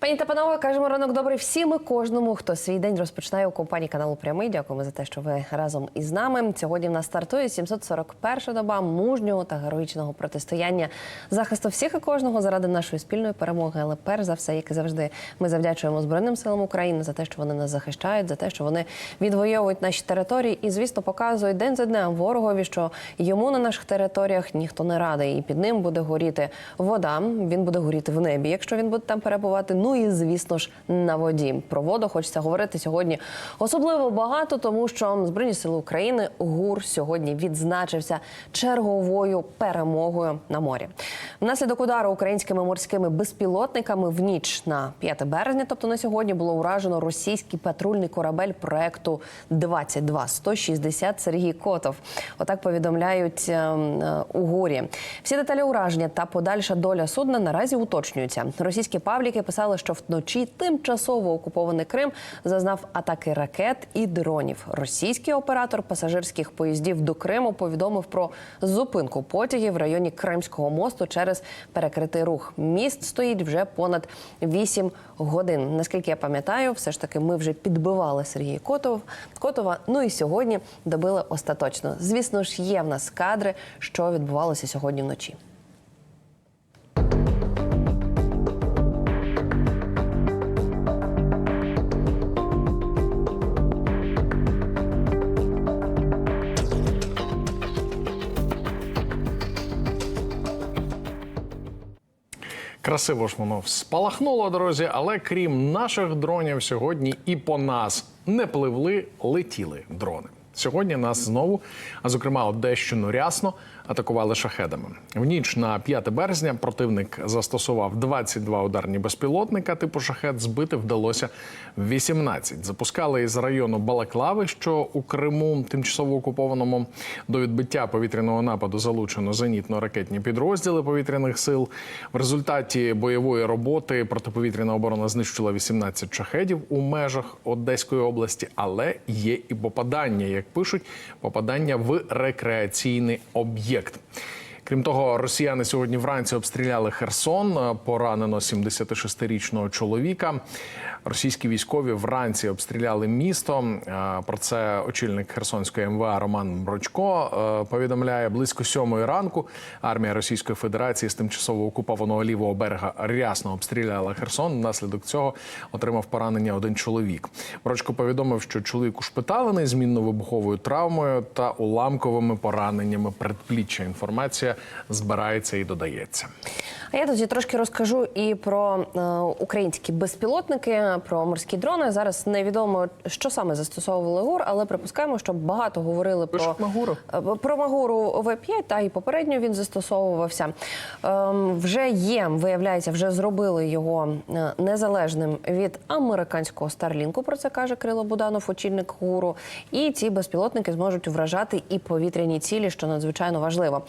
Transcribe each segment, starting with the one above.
Пані та панове, кажемо ранок добрий всім і кожному, хто свій день розпочинає у компанії каналу Прямий. Дякуємо за те, що ви разом із нами. Сьогодні в нас стартує 741 доба мужнього та героїчного протистояння захисту всіх і кожного заради нашої спільної перемоги. Але перш за все, як і завжди, ми завдячуємо Збройним силам України за те, що вони нас захищають, за те, що вони відвоюють наші території, і звісно показують день за днем ворогові, що йому на наших територіях ніхто не радий, і під ним буде горіти вода. Він буде горіти в небі, якщо він буде там перебувати. Ну і звісно ж на воді. Про воду хочеться говорити сьогодні особливо багато, тому що Збройні сили України ГУР сьогодні відзначився черговою перемогою на морі. Внаслідок удару українськими морськими безпілотниками в ніч на 5 березня, тобто на сьогодні, було уражено російський патрульний корабель проекту 22 160 Сергій Котов. Отак повідомляють е, е, у ГУРі. Всі деталі ураження та подальша доля судна наразі уточнюються. Російські пабліки писали, що вночі тимчасово окупований Крим зазнав атаки ракет і дронів. Російський оператор пасажирських поїздів до Криму повідомив про зупинку потягів в районі Кримського мосту через перекритий рух. Міст стоїть вже понад 8 годин. Наскільки я пам'ятаю, все ж таки ми вже підбивали Сергія Котов, Котова. Ну і сьогодні добили остаточно. Звісно ж, є в нас кадри, що відбувалося сьогодні вночі. Красиво ж воно спалахнуло, друзі, але крім наших дронів, сьогодні і по нас не пливли, летіли дрони. Сьогодні нас знову, а зокрема Одещину рясно, атакували шахедами. В ніч на 5 березня противник застосував 22 ударні безпілотника типу шахед. Збити вдалося 18. Запускали із району Балаклави, що у Криму, тимчасово окупованому до відбиття повітряного нападу залучено зенітно-ракетні підрозділи повітряних сил. В результаті бойової роботи протиповітряна оборона знищила 18 шахедів у межах Одеської області, але є і попадання, як пишуть, попадання в рекреаційний об'єкт. Крім того, росіяни сьогодні вранці обстріляли Херсон. Поранено 76-річного чоловіка. Російські військові вранці обстріляли місто. Е, Про це очільник Херсонської МВА Роман Брочко е, повідомляє близько сьомої ранку. Армія Російської Федерації з тимчасово окупованого лівого берега рясно обстріляла Херсон. Внаслідок цього отримав поранення один чоловік. Брочко повідомив, що чоловік ушпиталений змінно-вибуховою травмою та уламковими пораненнями предпліччя. Інформація збирається і додається. А я тоді трошки розкажу і про е, українські безпілотники, про морські дрони. Зараз невідомо, що саме застосовували ГУР, але припускаємо, що багато говорили про, Пишуть Магуру. Е, про Магуру В5, та і попередньо він застосовувався. Ем, вже є, виявляється, вже зробили його е, незалежним від американського Старлінку. Про це каже Крило Буданов, очільник ГУРу. І ці безпілотники зможуть вражати і повітряні цілі, що надзвичайно важливо.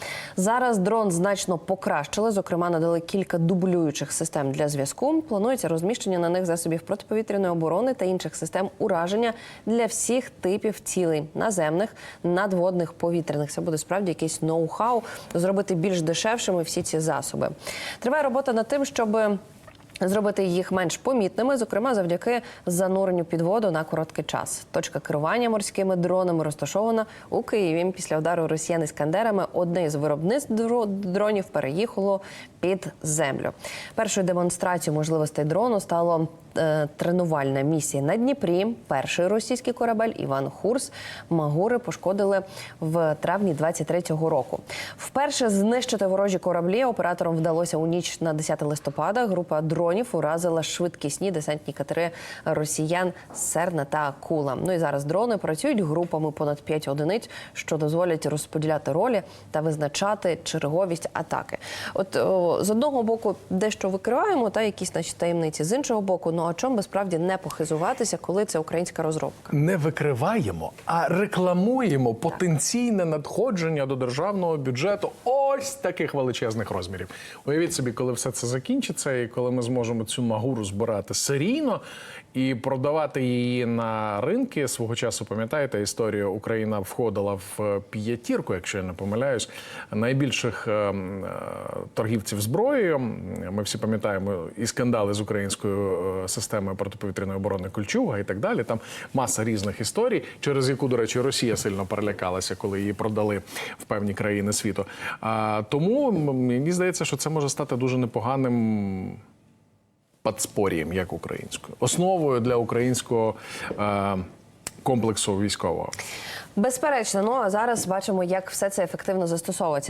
Зараз дрон значно покращили. Зокрема, надали кілька дублюючих систем для зв'язку. Планується розміщення на них засобів протиповітряної оборони та інших систем ураження для всіх типів цілей наземних, надводних, повітряних. Це буде справді якийсь ноу-хау зробити більш дешевшими всі ці засоби. Триває робота над тим, щоб Зробити їх менш помітними, зокрема завдяки зануренню під воду на короткий час. Точка керування морськими дронами розташована у Києві. Після удару росіян іскандерами одне з виробництв дро- дронів переїхало під землю. Першою демонстрацією можливостей дрону стало тренувальна місія на Дніпрі. Перший російський корабель Іван Хурс Магури пошкодили в травні 23-го року. Вперше знищити ворожі кораблі операторам вдалося у ніч на 10 листопада. Група дронів уразила швидкісні десантні катери росіян Серна та Кула. Ну і зараз дрони працюють групами понад 5 одиниць, що дозволять розподіляти ролі та визначати черговість атаки. От о, з одного боку, дещо викриваємо, та якісь наші таємниці з іншого боку. Ну а чому би справді не похизуватися, коли це українська розробка? Не викриваємо, а рекламуємо потенційне надходження до державного бюджету. Ось ось таких величезних розмірів. Уявіть собі, коли все це закінчиться, і коли ми зможемо цю магуру збирати серійно і продавати її на ринки. Свого часу пам'ятаєте історію, Україна входила в п'ятірку, якщо я не помиляюсь, найбільших е, е, торгівців зброєю. Ми всі пам'ятаємо і скандали з українською е, системою протиповітряної оборони Кольчуга і так далі. Там маса різних історій, через яку, до речі, Росія сильно перелякалася, коли її продали в певні країни світу. Тому мені здається, що це може стати дуже непоганим подспор'ям, як українською, основою для українського е, комплексу військового. Безперечно, ну а зараз бачимо, як все це ефективно застосовується.